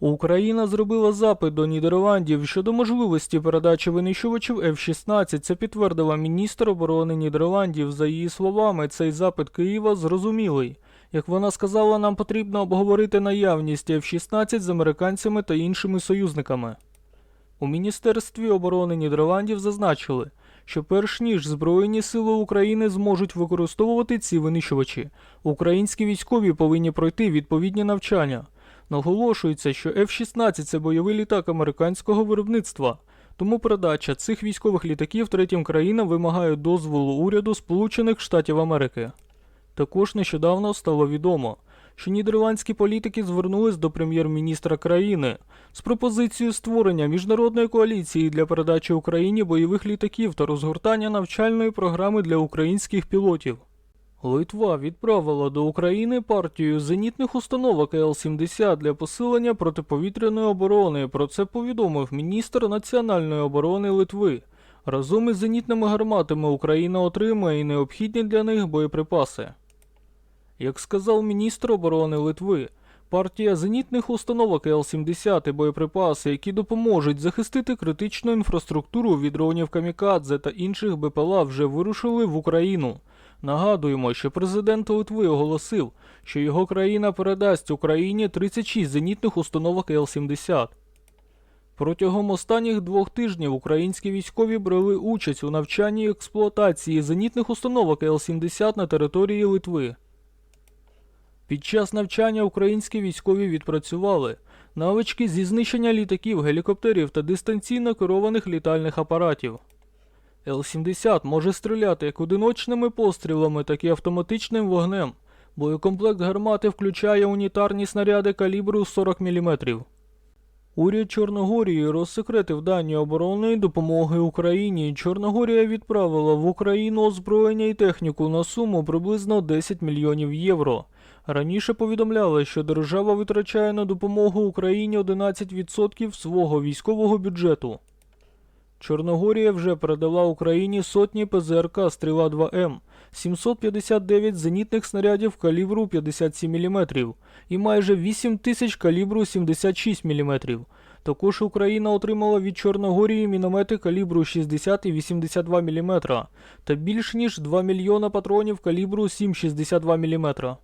Україна зробила запит до Нідерландів щодо можливості передачі винищувачів F-16. Це підтвердила міністр оборони Нідерландів. За її словами, цей запит Києва зрозумілий. Як вона сказала, нам потрібно обговорити наявність F-16 з американцями та іншими союзниками. У Міністерстві оборони Нідерландів зазначили, що перш ніж Збройні сили України зможуть використовувати ці винищувачі, українські військові повинні пройти відповідні навчання. Наголошується, що F-16 це бойовий літак американського виробництва, тому передача цих військових літаків третім країнам вимагає дозволу уряду Сполучених Штатів Америки. Також нещодавно стало відомо, що нідерландські політики звернулись до прем'єр-міністра країни з пропозицією створення міжнародної коаліції для передачі Україні бойових літаків та розгортання навчальної програми для українських пілотів. Литва відправила до України партію зенітних установок Л-70 для посилення протиповітряної оборони. Про це повідомив міністр національної оборони Литви. Разом із зенітними гарматами Україна отримає і необхідні для них боєприпаси. Як сказав міністр оборони Литви, партія зенітних установок Л-70 і боєприпаси, які допоможуть захистити критичну інфраструктуру від дронів Камікадзе та інших БПЛА, вже вирушили в Україну. Нагадуємо, що президент Литви оголосив, що його країна передасть Україні 36 зенітних установок Л-70. Протягом останніх двох тижнів українські військові брали участь у навчанні і експлуатації зенітних установок Л-70 на території Литви. Під час навчання українські військові відпрацювали навички зі знищення літаків, гелікоптерів та дистанційно керованих літальних апаратів. Л-70 може стріляти як одиночними пострілами, так і автоматичним вогнем. Боєкомплект гармати включає унітарні снаряди калібру 40 мм. Уряд Чорногорії розсекретив дані оборонної допомоги Україні. Чорногорія відправила в Україну озброєння і техніку на суму приблизно 10 мільйонів євро. Раніше повідомляли, що держава витрачає на допомогу Україні 11% свого військового бюджету. Чорногорія вже передала Україні сотні ПЗРК Стріла 2М, 759 зенітних снарядів калібру 57 мм і майже 8 тисяч калібру 76 мм. Також Україна отримала від Чорногорії міномети калібру 60 і 82 мм та більш ніж 2 мільйона патронів калібру 7,62 мм.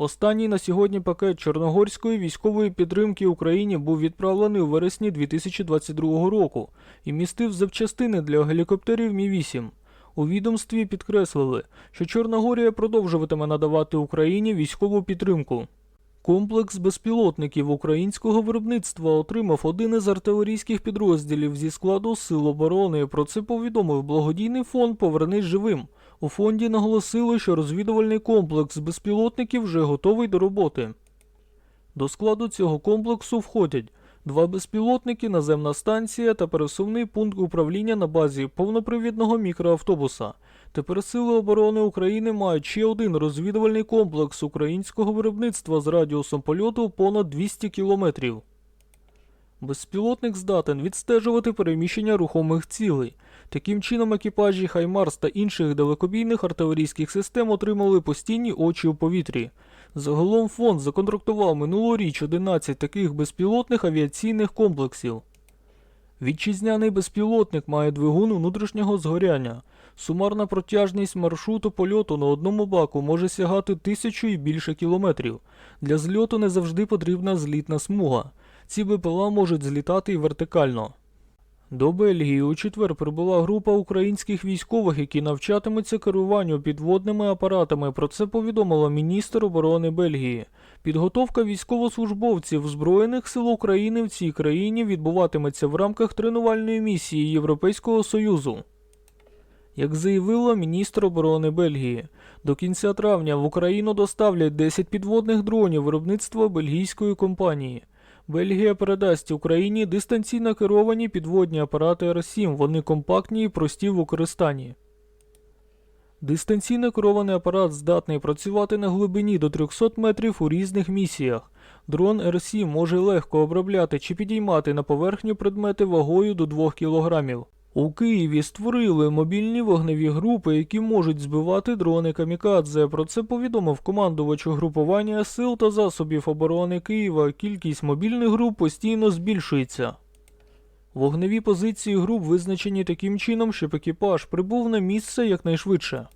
Останній на сьогодні пакет чорногорської військової підтримки Україні був відправлений у вересні 2022 року і містив запчастини для гелікоптерів Мі-8. У відомстві підкреслили, що Чорногорія продовжуватиме надавати Україні військову підтримку. Комплекс безпілотників українського виробництва отримав один із артилерійських підрозділів зі складу Сил оборони. Про це повідомив благодійний фонд Повернись живим. У фонді наголосили, що розвідувальний комплекс безпілотників вже готовий до роботи. До складу цього комплексу входять два безпілотники, наземна станція та пересувний пункт управління на базі повнопривідного мікроавтобуса. Тепер Сили оборони України мають ще один розвідувальний комплекс українського виробництва з радіусом польоту понад 200 кілометрів. Безпілотник здатен відстежувати переміщення рухомих цілей. Таким чином, екіпажі Хаймарс та інших далекобійних артилерійських систем отримали постійні очі у повітрі. Загалом фонд законтрактував минулоріч 11 таких безпілотних авіаційних комплексів. Вітчизняний безпілотник має двигун внутрішнього згоряння. Сумарна протяжність маршруту польоту на одному баку може сягати тисячу і більше кілометрів. Для зльоту не завжди потрібна злітна смуга. Ці БПЛА можуть злітати і вертикально. До Бельгії у четвер прибула група українських військових, які навчатимуться керуванню підводними апаратами. Про це повідомила міністр оборони Бельгії. Підготовка військовослужбовців Збройних сил України в цій країні відбуватиметься в рамках тренувальної місії Європейського Союзу. Як заявила міністр оборони Бельгії, до кінця травня в Україну доставлять 10 підводних дронів виробництва бельгійської компанії. Бельгія передасть Україні дистанційно керовані підводні апарати Р-7, вони компактні і прості в використанні. Дистанційно керований апарат здатний працювати на глибині до 300 метрів у різних місіях. Дрон Р7 може легко обробляти чи підіймати на поверхню предмети вагою до 2 кг. У Києві створили мобільні вогневі групи, які можуть збивати дрони камікадзе. Про це повідомив командувач угрупування сил та засобів оборони Києва. Кількість мобільних груп постійно збільшується. Вогневі позиції груп визначені таким чином, щоб екіпаж прибув на місце якнайшвидше.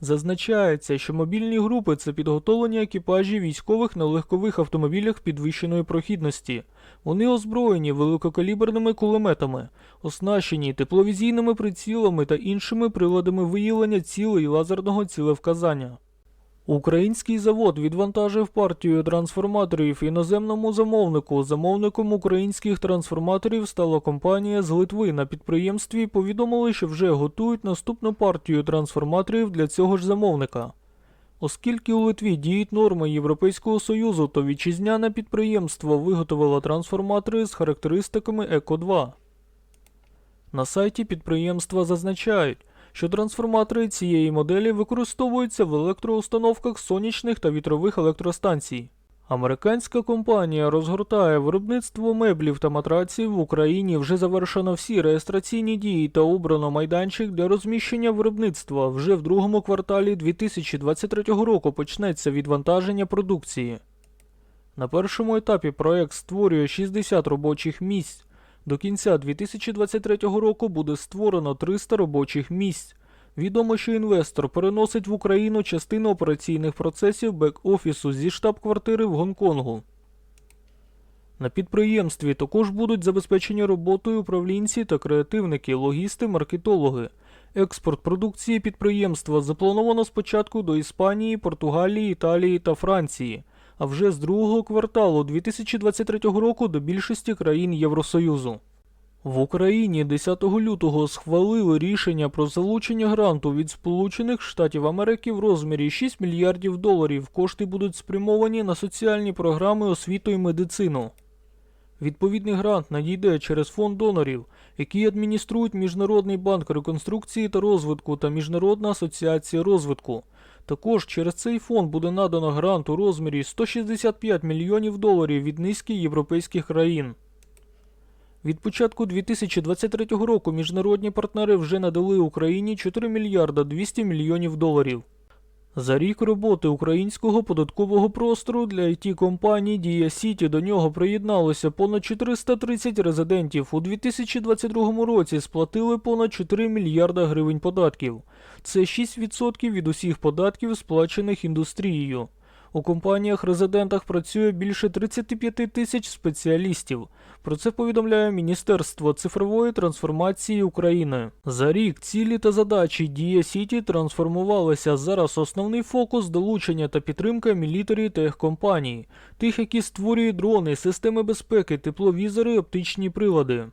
Зазначається, що мобільні групи це підготовлені екіпажі військових на легкових автомобілях підвищеної прохідності. Вони озброєні великокаліберними кулеметами, оснащені тепловізійними прицілами та іншими приладами виявлення цілей лазерного цілевказання. Український завод відвантажив партію трансформаторів іноземному замовнику. Замовником українських трансформаторів стала компанія з Литви. На підприємстві повідомили, що вже готують наступну партію трансформаторів для цього ж замовника. Оскільки у Литві діють норми Європейського Союзу, то вітчизняне підприємство виготовило трансформатори з характеристиками ЕКО-2. На сайті підприємства зазначають, що трансформатори цієї моделі використовуються в електроустановках сонячних та вітрових електростанцій. Американська компанія розгортає виробництво меблів та матраців в Україні. Вже завершено всі реєстраційні дії та обрано майданчик для розміщення виробництва. Вже в другому кварталі 2023 року почнеться відвантаження продукції. На першому етапі проект створює 60 робочих місць. До кінця 2023 року буде створено 300 робочих місць. Відомо, що інвестор переносить в Україну частину операційних процесів бек-офісу зі штаб-квартири в Гонконгу. На підприємстві також будуть забезпечені роботою управлінці та креативники, логісти, маркетологи. Експорт продукції підприємства заплановано спочатку до Іспанії, Португалії, Італії та Франції, а вже з другого кварталу 2023 року до більшості країн Євросоюзу. В Україні 10 лютого схвалили рішення про залучення гранту від Сполучених Штатів Америки в розмірі 6 мільярдів доларів. Кошти будуть спрямовані на соціальні програми освіту і медицину. Відповідний грант надійде через фонд донорів, який адмініструють Міжнародний банк реконструкції та розвитку та Міжнародна асоціація розвитку. Також через цей фонд буде надано грант у розмірі 165 мільйонів доларів від низки європейських країн. Від початку 2023 року міжнародні партнери вже надали Україні 4 мільярда 200 мільйонів доларів. За рік роботи українського податкового простору для it компаній Дія Сіті до нього приєдналося понад 430 резидентів. У 2022 році сплатили понад 4 мільярда гривень податків. Це 6% від усіх податків, сплачених індустрією. У компаніях-резидентах працює більше 35 тисяч спеціалістів. Про це повідомляє Міністерство цифрової трансформації України. За рік цілі та задачі Дія Сіті трансформувалися. Зараз основний фокус долучення та підтримка мілітарі техкомпаній, тих, які створюють дрони, системи безпеки, тепловізори, оптичні прилади.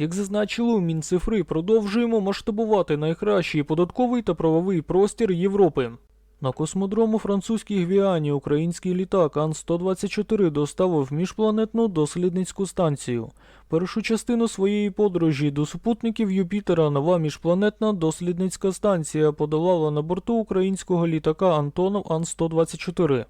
Як зазначили у Мінцифри, продовжуємо масштабувати найкращий податковий та правовий простір Європи. На космодрому французькій Гвіані український літак Ан-124 доставив міжпланетну дослідницьку станцію. Першу частину своєї подорожі до супутників Юпітера нова міжпланетна дослідницька станція подолала на борту українського літака Антонов Ан-124.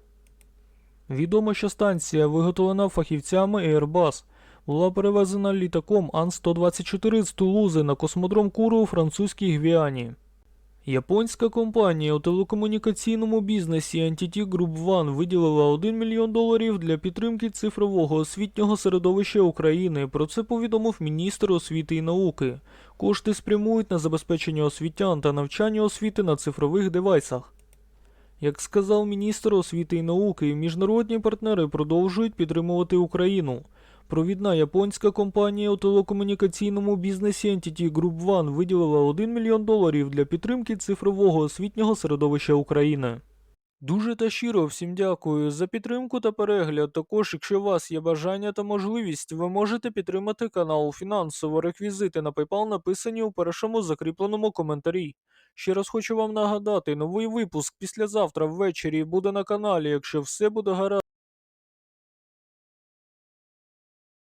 Відомо, що станція, виготовлена фахівцями Airbus, була перевезена літаком Ан-124 з Тулузи на космодром Куру у французькій Гвіані. Японська компанія у телекомунікаційному бізнесі NTT Group One виділила 1 мільйон доларів для підтримки цифрового освітнього середовища України. Про це повідомив міністр освіти і науки. Кошти спрямують на забезпечення освітян та навчання освіти на цифрових девайсах. Як сказав міністр освіти і науки, міжнародні партнери продовжують підтримувати Україну. Провідна японська компанія у телекомунікаційному бізнесі NTT Group One виділила 1 мільйон доларів для підтримки цифрового освітнього середовища України. Дуже та щиро всім дякую за підтримку та перегляд. Також, якщо у вас є бажання та можливість, ви можете підтримати канал фінансово. Реквізити на PayPal написані у першому закріпленому коментарі. Ще раз хочу вам нагадати, новий випуск післязавтра ввечері буде на каналі. Якщо все буде гаразд.